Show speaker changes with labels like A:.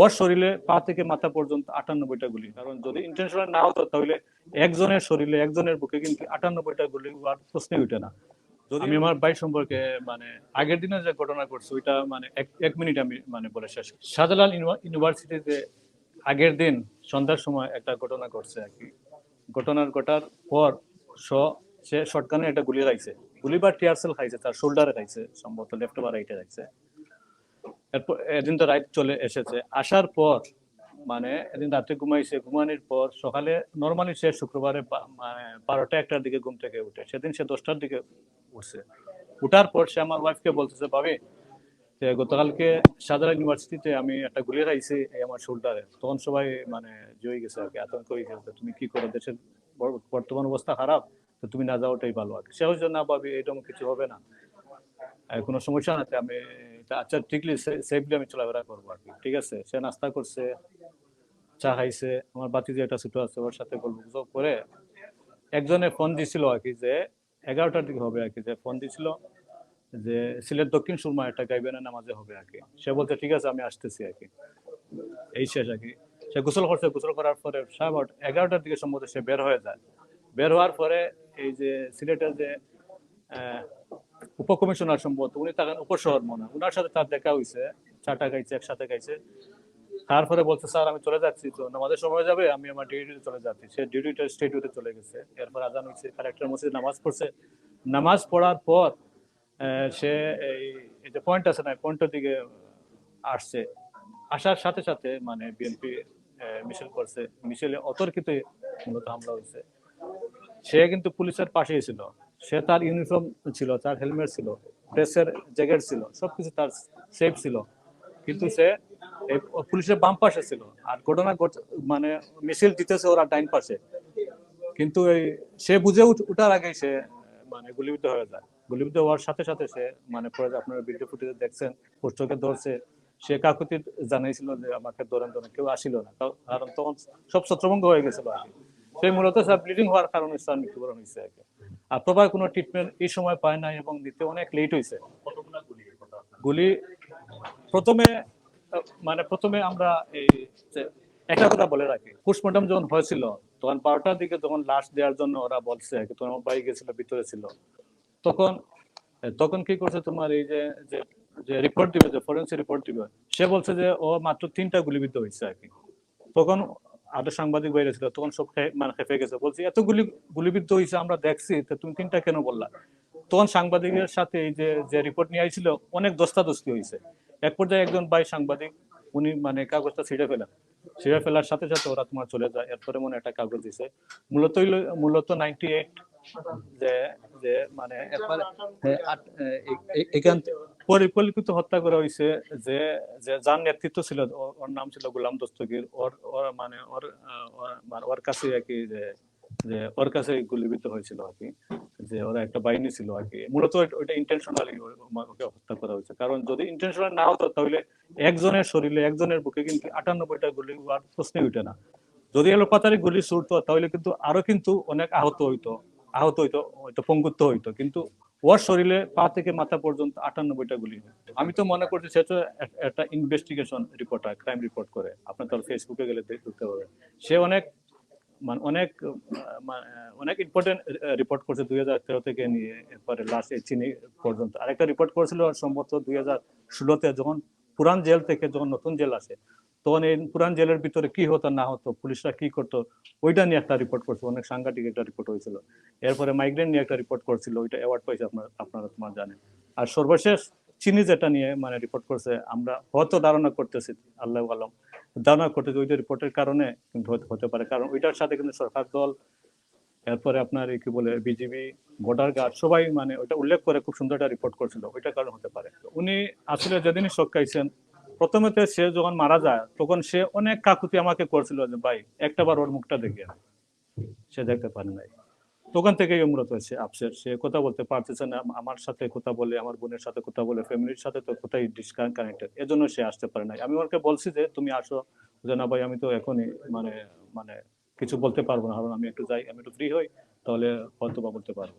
A: ওর শরীরে পা থেকে মাথা পর্যন্ত আটানব্বইটা গুলি। কারণ যদি ইন্টেনশনাল না হতো তাহলে একজনের শরীরে একজনের বুকে কিন্তু আটানব্বইটা গুলি হওয়ার প্রশ্নই উঠে না। যদি আমি আমার ভাই সম্পর্কে মানে আগের দিনে যে ঘটনা ঘটছে ওইটা মানে এক মিনিট আমি মানে বলে শেষ শাহজালাল ইউনিভার্সিটিতে আগের দিন সন্ধ্যার সময় একটা ঘটনা ঘটছে আর কি। ঘটনার ঘটার পর স সে শটগানে একটা গুলি খাইছে গুলি বা টিয়ারসেল খাইছে তার শোল্ডারে খাইছে সম্ভবত লেফট বা রাইটে খাইছে এদিন তো রাইট চলে এসেছে। আসার পর মানে এদিন রাত্রে ঘুমাইছে, ঘুমানোর পর সকালে নর্মালি সে শুক্রবারে মানে বারোটা একটার দিকে ঘুম থেকে উঠে। সেদিন সে দশটার দিকে উঠছে। উঠার পর সে আমার ওয়াইফকে বলতেছে, ভাবি, যে গতকালকে সাধারণ ইউনিভার্সিটিতে আমি একটা গুলি খাইছি এই আমার শোল্ডারে তখন সবাই মানে জয় গেছে আর কি, আতঙ্ক হয়ে গেছে। তুমি কি করো? দেশের বর্তমান অবস্থা খারাপ, তো তুমি না যাওয়াটাই ভালো আর কি। সে হচ্ছে না ভাবি এরকম কিছু হবে না। কোনো সমস্যা না আমি আচ্ছা ঠিকলি সেফলি আমি চলাফেরা করব আর কি। ঠিক আছে? সে নাস্তা করছে, চা খাইছে, আমার বাতি যে একটা ছোট আছে, ওর সাথে গল্প গুজব করে একজনে ফোন দিছিল আর কি যে, এগারোটার দিকে হবে আর কি, যে ফোন দিছিল যে, সিলেট দক্ষিণ সুরমা একটা গাইবেনের নামাজে হবে আর কি। সে বলতে ঠিক আছে, আমি আসতেছি আর কি। এই শেষ আর কি। সে গোসল করছে, গোসল করার পরে সাড়ে এগারোটার দিকে সম্ভবত সে বের হয়ে যায়। বের হওয়ার পরে এই যে সিলেটের যে উপকমিশনার সম্ভবত, উনি থাকেন উপশহর মনে উনার সাথে তার দেখা হয়েছে চাটা গাইছে একসাথে গাইছে তারপরে বলছে, স্যার, আমি চলে যাচ্ছি তো আমাদের সময় যাবে, আমি আমার ডিউটিতে চলে যাচ্ছি। সে ডিউটিটা স্টেডিউতে চলে গেছে। এরপর আজান হয়েছে কালেক্টর মসজিদ নামাজ পড়ছে। নামাজ পড়ার পর সে এই এই যে পয়েন্ট আছে না পয়েন্টের দিকে আসছে। আসার সাথে সাথে মানে বিএনপি মিছিল করছে। মিছিলে অতর্কিত মূলত হামলা হয়েছে সে কিন্তু পুলিশের পাশেই ছিল। সে তার ইউনিফর্ম ছিল, তার হেলমেট ছিল ড্রেসের জ্যাকেট ছিল, সবকিছু তার সেফ ছিল। কিন্তু সে পুলিশের বাম পাশে ছিল আর ঘটনা মানে মিছিল দিতেছে ওরা ডাইন পাশে। কিন্তু এই সে বুঝে উঠার আগেই সে মানে গুলিবিদ্ধ হয়ে যায়। গুলিবিদ্ধ হওয়ার সাথে সাথে সে মানে পরে আপনারা ভিডিও ফুটেজে দেখছেন পোস্টকে ধরছে, সে কাকুতি জানাইছিল যে আমাকে ধরেন ধরেন কেউ আসিল না। কারণ তখন সব ছত্রভঙ্গ হয়ে গেছিল আর সেই মূলত স্যার ব্লিডিং হওয়ার কারণে স্যার মৃত্যুবরণ হয়েছে কি আর প্রপার কোনো ট্রিটমেন্ট এই সময় পায় নাই এবং দিতে অনেক লেট হয়েছে গুলি প্রথমে মানে প্রথমে আমরা এই একটা কথা বলে রাখি। পোস্টমর্টম যখন হয়েছিল তখন বারোটার দিকে যখন লাশ দেওয়ার জন্য ওরা বলছে তখন আমার ভাই গেছিল ভিতরে ছিল। তখন তখন কি করছে তোমার এই যে যে যে রিপোর্ট দিবে যে ফরেন্সিক রিপোর্ট দিবে সে বলছে যে ও মাত্র তিনটা গুলিবিদ্ধ হয়েছে আর কি। তখন আরও সাংবাদিক বাইরে ছিল, তখন সব মানে খেপে গেছে। বলছি এত গুলি গুলিবিদ্ধ হয়েছে আমরা দেখছি, তো তুমি তিনটা কেন বললা? তখন সাংবাদিকের সাথে এই যে যে রিপোর্ট নিয়ে আইছিল, অনেক দস্তাদস্তি হয়েছে এক পর্যায়ে একজন ভাই সাংবাদিক, উনি মানে কাগজটা ছিঁড়ে ফেলেন। ছিঁড়ে ফেলার সাথে সাথে ওরা তোমার চলে যায়। এরপরে মনে একটা কাগজ দিছে। মূলত মূলত নাইনটি এইট যে যে মানে পরিকল্পিত হত্যা করা হয়েছে যে যে যার নেতৃত্ব ছিল ওর নাম ছিল গোলাম দস্তগীর। ওর ওর মানে ওর ওর- মানে কাছে আর কি যে যে ওর কাছে গুলিবিদ্ধ হয়েছিল আর কি। যে ওরা একটা বাহিনী ছিল আর কি। মূলত ওইটা- ইন্টেনশনালি ওকে হত্যা করা হয়েছে। কারণ যদি ইন্টেনশনাল না হতো, তাহলে একজনের শরীরে, একজনের বুকে কিন্তু আটানব্বইটা গুলি হওয়ার প্রশ্নই উঠে না। যদি এলোপাতারি গুলি ছুটতো তাহলে কিন্তু আরও কিন্তু অনেক আহত হইতো আহত হইতো, হয়তো পঙ্গুত্ব হইতো। কিন্তু ওর শরীরে পা থেকে মাথা পর্যন্ত আটানব্বইটা গুলি আমি তো মনে করছি সেটা এক- একটা ইনভেস্টিগেশন রিপোর্ট হয় ক্রাইম রিপোর্ট করে। আপনার তাহলে ফেসবুকে গেলে দেখতে পাবেন সে অনেক মানে অনেক মানে, অনেক ইম্পর্টেন্ট রিপোর্ট করছে দুই হাজার তেরো থেকে নিয়ে এরপরে লাস্ট চিনি পর্যন্ত। আরেকটা রিপোর্ট করেছিল সম্ভবত দুই হাজার ষোলোতে যখন পুরান জেল থেকে যখন নতুন জেল আসে তখন এই পুরান জেলের ভিতরে কি হতো, না হতো, পুলিশরা কি করতো, ওইটা নিয়ে একটা রিপোর্ট করছে, অনেক সাংঘাতিক একটা রিপোর্ট হয়েছিল। এরপরে মাইগ্রেন নিয়ে একটা রিপোর্ট করছিল, ওইটা অ্যাওয়ার্ড পাইছে আপনার, আপনারা তোমার জানেন। আর সর্বশেষ চিনি যেটা নিয়ে মানে রিপোর্ট করছে, আমরা হয়তো ধারণা করতেছি, আল্লাহ আলম, ধারণা করতেছি, ওইটা রিপোর্টের কারণে কিন্তু হতে- পারে। কারণ ওইটার সাথে কিন্তু সরকার দল, এরপরে আপনার কি বলে বিজিবি বর্ডার গার্ড সবাই মানে ওইটা উল্লেখ করে খুব সুন্দর একটা রিপোর্ট করছিল, ওইটার কারণে হতে পারে। উনি আসলে যেদিনই শোক খাইছেন প্রথমে তো সে যখন মারা যায়, তখন সে অনেক কাকুতি আমাকে করছিল যে, ভাই, একটা বার ওর মুখটা দেখে সে দেখতে পারে নাই। তখন থেকেই মূলত সে আপসেট সে কথা বলতে পারতেছে না আমার সাথে কথা বলে, আমার বোনের সাথে কথা বলে, ফ্যামিলির সাথে তো কোথায় ডিসকানেক্টেড এজন্য সে আসতে পারে নাই। আমি ওকে বলছি যে, তুমি আসো। যে, না ভাই, আমি তো এখনই মানে মানে কিছু বলতে পারব না কারণ আমি একটু যাই, আমি একটু ফ্রি হই, তাহলে হয়তো বা বলতে পারব।